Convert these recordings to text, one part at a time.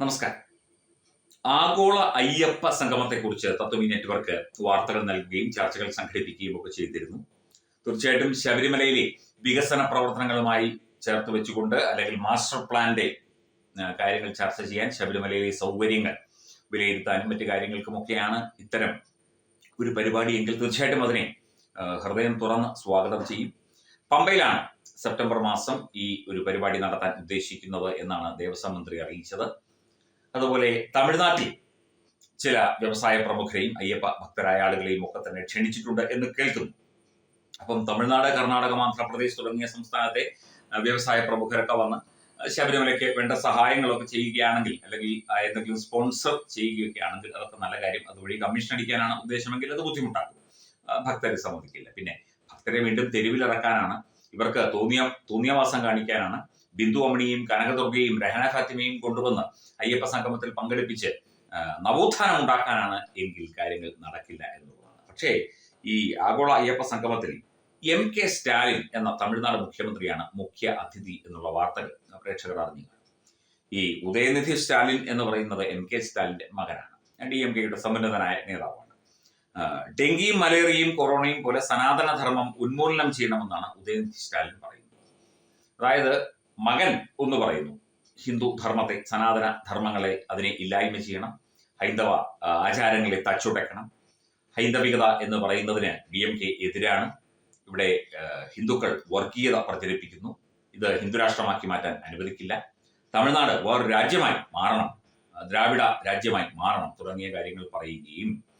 നമസ്കാരം. ആഗോള അയ്യപ്പ സംഗമത്തെക്കുറിച്ച് തത്വമി നെറ്റ്വർക്ക് വാർത്തകൾ നൽകുകയും ചർച്ചകൾ സംഘടിപ്പിക്കുകയും ഒക്കെ ചെയ്തിരുന്നു. തീർച്ചയായിട്ടും ശബരിമലയിലെ വികസന പ്രവർത്തനങ്ങളുമായി ചേർത്ത് വെച്ചുകൊണ്ട് അല്ലെങ്കിൽ മാസ്റ്റർ പ്ലാന്റെ കാര്യങ്ങൾ ചർച്ച ചെയ്യാൻ ശബരിമലയിലെ സൗകര്യങ്ങൾ വിലയിരുത്താനും മറ്റു കാര്യങ്ങൾക്കുമൊക്കെയാണ് ഇത്തരം ഒരു പരിപാടി എങ്കിൽ തീർച്ചയായിട്ടും അതിനെ ഹൃദയം തുറന്ന് സ്വാഗതം ചെയ്യും. പമ്പയിലാണ് സെപ്റ്റംബർ മാസം ഈ ഒരു പരിപാടി നടത്താൻ ഉദ്ദേശിക്കുന്നത് എന്നാണ് ദേവസ്വം മന്ത്രി അറിയിച്ചത്. അതുപോലെ തമിഴ്നാട്ടിൽ ചില വ്യവസായ പ്രമുഖരെയും അയ്യപ്പ ഭക്തരായ ആളുകളെയും ഒക്കെ തന്നെ ക്ഷണിച്ചിട്ടുണ്ട് എന്ന് കേൾക്കുന്നു. അപ്പം തമിഴ്നാട് കർണാടക ആന്ധ്രാപ്രദേശ് തുടങ്ങിയ സംസ്ഥാനത്തെ വ്യവസായ പ്രമുഖരൊക്കെ വന്ന് ശബരിമലയ്ക്ക് വേണ്ട സഹായങ്ങളൊക്കെ ചെയ്യുകയാണെങ്കിൽ അല്ലെങ്കിൽ എന്തെങ്കിലും സ്പോൺസർ ചെയ്യുകയൊക്കെ ആണെങ്കിൽ അതൊക്കെ നല്ല കാര്യം. അതുവഴി കമ്മീഷൻ അടിക്കാനാണ് ഉദ്ദേശമെങ്കിൽ അത് ബുദ്ധിമുട്ടാക്കും. ഭക്തരെ സമ്മതിക്കില്ല. പിന്നെ ഭക്തരെ വീണ്ടും തെരുവിലിറക്കാനാണ് ഇവർക്ക് തോന്നിയ തോന്നിയവാസം കാണിക്കാനാണ് ബിന്ദു അമണിയും കനകദുർഗയും രഹന ഫാത്തിമയും കൊണ്ടുവന്ന് അയ്യപ്പ സംഗമത്തിൽ പങ്കെടുപ്പിച്ച് നവോത്ഥാനം ഉണ്ടാക്കാനാണ് എങ്കിൽ കാര്യങ്ങൾ നടക്കില്ല എന്നുള്ളതാണ്. പക്ഷേ ഈ ആഗോള അയ്യപ്പ സംഗമത്തിൽ എം കെ സ്റ്റാലിൻ എന്ന തമിഴ്നാട് മുഖ്യമന്ത്രിയാണ് മുഖ്യ അതിഥി എന്നുള്ള വാർത്തകൾ പ്രേക്ഷകർ അറിഞ്ഞു ഈ ഉദയനിധി സ്റ്റാലിൻ എന്ന് പറയുന്നത് എം കെ സ്റ്റാലിന്റെ മകനാണ്. ഡി എം കെയുടെ സമ്പന്നതനായ നേതാവാണ്. ഡെങ്കിയും മലേറിയയും കൊറോണയും പോലെ സനാതന ധർമ്മം ഉന്മൂലനം ചെയ്യണമെന്നാണ് ഉദയനിധി സ്റ്റാലിൻ പറയുന്നത്. അതായത് മകൻ ഒന്ന് പറയുന്നു. ഹിന്ദു ധർമ്മത്തെ സനാതന ധർമ്മങ്ങളെ അതിനെ ഇല്ലായ്മ ചെയ്യണം. ഹൈന്ദവ ആചാരങ്ങളെ തച്ചുടയ്ക്കണം ഹൈന്ദവികത എന്ന് പറയുന്നതിന് ഡി എം കെ എതിരാണ്. ഇവിടെ ഹിന്ദുക്കൾ വർഗീയത പ്രചരിപ്പിക്കുന്നു. ഇത് ഹിന്ദുരാഷ്ട്രമാക്കി മാറ്റാൻ അനുവദിക്കില്ല. തമിഴ്നാട് വേറൊരു രാജ്യമായി മാറണം. ദ്രാവിഡ രാജ്യമായി മാറണം തുടങ്ങിയ കാര്യങ്ങൾ പറയുകയും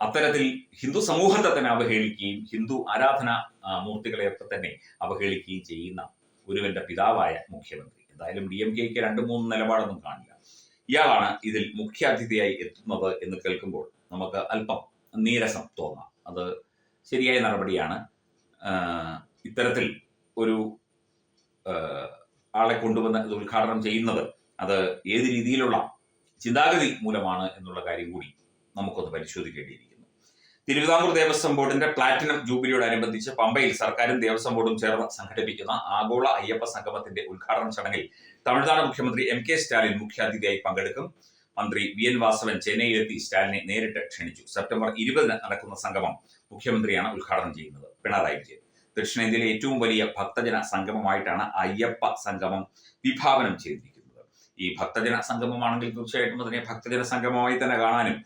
അത്തരത്തിൽ ഹിന്ദു സമൂഹത്തെ തന്നെ അവഹേളിക്കുകയും ഹിന്ദു ആരാധന മൂർത്തികളെയൊക്കെ തന്നെ അവഹേളിക്കുകയും ചെയ്യുന്ന ഒരുവന്റെ പിതാവായ മുഖ്യമന്ത്രി. എന്തായാലും ഡി എം കെക്ക് രണ്ട് മൂന്ന് നിലപാടൊന്നും കാണില്ല. ഇയാളാണ് ഇതിൽ മുഖ്യ അതിഥിയായി എത്തുന്നത് എന്ന് കേൾക്കുമ്പോൾ നമുക്ക് അല്പം നീരസം തോന്നാം. അത് ശരിയായ നടപടിയാണ്. ഇത്തരത്തിൽ ഒരു ആളെ കൊണ്ടുവന്ന് ഇത് ഉദ്ഘാടനം ചെയ്യുന്നത് അത് ഏത് രീതിയിലുള്ള ചിന്താഗതി മൂലമാണ് എന്നുള്ള കാര്യം കൂടി നമുക്കൊന്ന് പരിശോധിക്കേണ്ടിയിരിക്കുന്നു തിരുവിതാംകൂർ ദേവസ്വം ബോർഡിന്റെ പ്ലാറ്റിനം ജൂബിലിയോടനുബന്ധിച്ച് പമ്പയിൽ സർക്കാരും ദേവസ്വം ബോർഡും ചേർന്ന് സംഘടിപ്പിക്കുന്ന ആഗോള അയ്യപ്പ സംഗമത്തിന്റെ ഉദ്ഘാടന ചടങ്ങിൽ തമിഴ്നാട് മുഖ്യമന്ത്രി എം കെ സ്റ്റാലിൻ മുഖ്യാതിഥിയായി പങ്കെടുക്കും. മന്ത്രി വി എൻ വാസവൻ ചെന്നൈയിലെത്തി സ്റ്റാലിനെ നേരിട്ട് ക്ഷണിച്ചു. സെപ്റ്റംബർ ഇരുപതിന് നടക്കുന്ന സംഗമം മുഖ്യമന്ത്രിയാണ് ഉദ്ഘാടനം ചെയ്യുന്നത്. പിണറായി വിജയൻ. ദക്ഷിണേന്ത്യയിലെ ഏറ്റവും വലിയ ഭക്തജന സംഗമമായിട്ടാണ് അയ്യപ്പ സംഗമം വിഭാവനം ചെയ്തിരിക്കുന്നത്. ഈ ഭക്തജന സംഗമമാണെങ്കിൽ തീർച്ചയായിട്ടും അതിനെ ഭക്തജന സംഗമമായി തന്നെ കാണാനും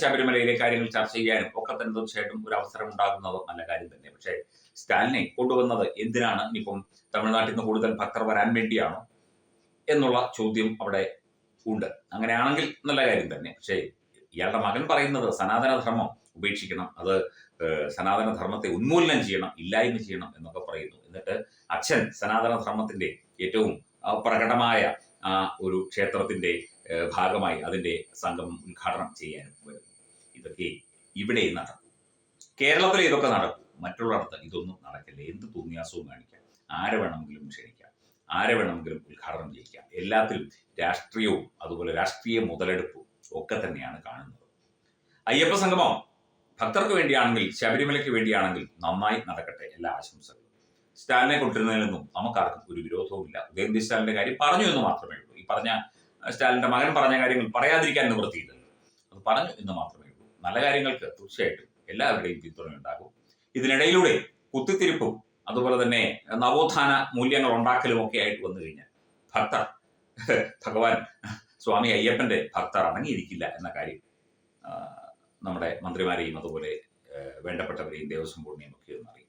ശബരിമലയിലെ കാര്യങ്ങൾ ചർച്ച ചെയ്യാനും ഒക്കെ തന്നെ തീർച്ചയായിട്ടും ഒരു അവസരം ഉണ്ടാകുന്നത് നല്ല കാര്യം തന്നെ. പക്ഷേ സ്റ്റാലിനെ കൊണ്ടുവന്നത് എന്തിനാണ്? ഇനിയിപ്പം തമിഴ്നാട്ടിൽ നിന്ന് കൂടുതൽ ഭക്തർ വരാൻ വേണ്ടിയാണോ എന്നുള്ള ചോദ്യം അവിടെ ഉണ്ട്. അങ്ങനെയാണെങ്കിൽ നല്ല കാര്യം തന്നെ. പക്ഷേ ഇയാളുടെ മകൻ പറയുന്നത് സനാതനധർമ്മം ഉപേക്ഷിക്കണം. അത് സനാതനധർമ്മത്തെ ഉന്മൂലനം ചെയ്യണം ഇല്ലായ്മ ചെയ്യണം എന്നൊക്കെ പറയുന്നു. എന്നിട്ട് അച്ഛൻ സനാതനധർമ്മത്തിന്റെ ഏറ്റവും പ്രകടമായ ഒരു ക്ഷേത്രത്തിന്റെ ഭാഗമായി അതിന്റെ സംഗമം ഉദ്ഘാടനം ചെയ്യാൻ വരുന്നു ഇതൊക്കെ ഇവിടെ നടക്കും കേരളത്തിൽ ഇതൊക്കെ നടക്കും. മറ്റുള്ളിടത്ത് ഇതൊന്നും നടക്കില്ല. എന്ത് തോന്നിയാസവും കാണിക്കാം. ആരെ വേണമെങ്കിലും ക്ഷണിക്കാം. ആരെ വേണമെങ്കിലും ഉദ്ഘാടനം ചെയ്യിക്കാം. എല്ലാത്തിലും രാഷ്ട്രീയവും അതുപോലെ രാഷ്ട്രീയ മുതലെടുപ്പും ഒക്കെ തന്നെയാണ് കാണുന്നത്. അയ്യപ്പ സംഗമം ഭക്തർക്ക് വേണ്ടിയാണെങ്കിൽ ശബരിമലയ്ക്ക് വേണ്ടിയാണെങ്കിൽ നന്നായി നടക്കട്ടെ എല്ലാ ആശംസകളും. സ്റ്റാലിനെ കൊണ്ടുവരുന്നതിനൊന്നും നമുക്കാർക്കും ഒരു വിരോധവുമില്ല. ഉദയനിധി സ്റ്റാലിന്റെ കാര്യം പറഞ്ഞു എന്ന് മാത്രമേ ഉള്ളൂ. ഈ പറഞ്ഞ സ്റ്റാലിന്റെ മകൻ പറഞ്ഞ കാര്യങ്ങൾ പറയാതിരിക്കാൻ നിവൃത്തിയില്ലല്ലോ അത് പറഞ്ഞു എന്ന് മാത്രമേ ഉള്ളൂ. നല്ല കാര്യങ്ങൾക്ക് തീർച്ചയായിട്ടും എല്ലാവരുടെയും പിന്തുണ ഉണ്ടാകും. ഇതിനിടയിലൂടെ കുത്തിത്തിരിപ്പും അതുപോലെ തന്നെ നവോത്ഥാന മൂല്യങ്ങൾ ഉണ്ടാക്കലും ഒക്കെ ആയിട്ട് വന്നു കഴിഞ്ഞാൽ ഭക്തർ ഭഗവാൻ സ്വാമി അയ്യപ്പന്റെ ഭക്തർ അടങ്ങിയിരിക്കില്ല എന്ന കാര്യം നമ്മുടെ മന്ത്രിമാരെയും അതുപോലെ വേണ്ടപ്പെട്ടവരെയും ദേവസ്വം ബോർഡിനെയും ഒക്കെ ഒന്ന് അറിയിക്കുക.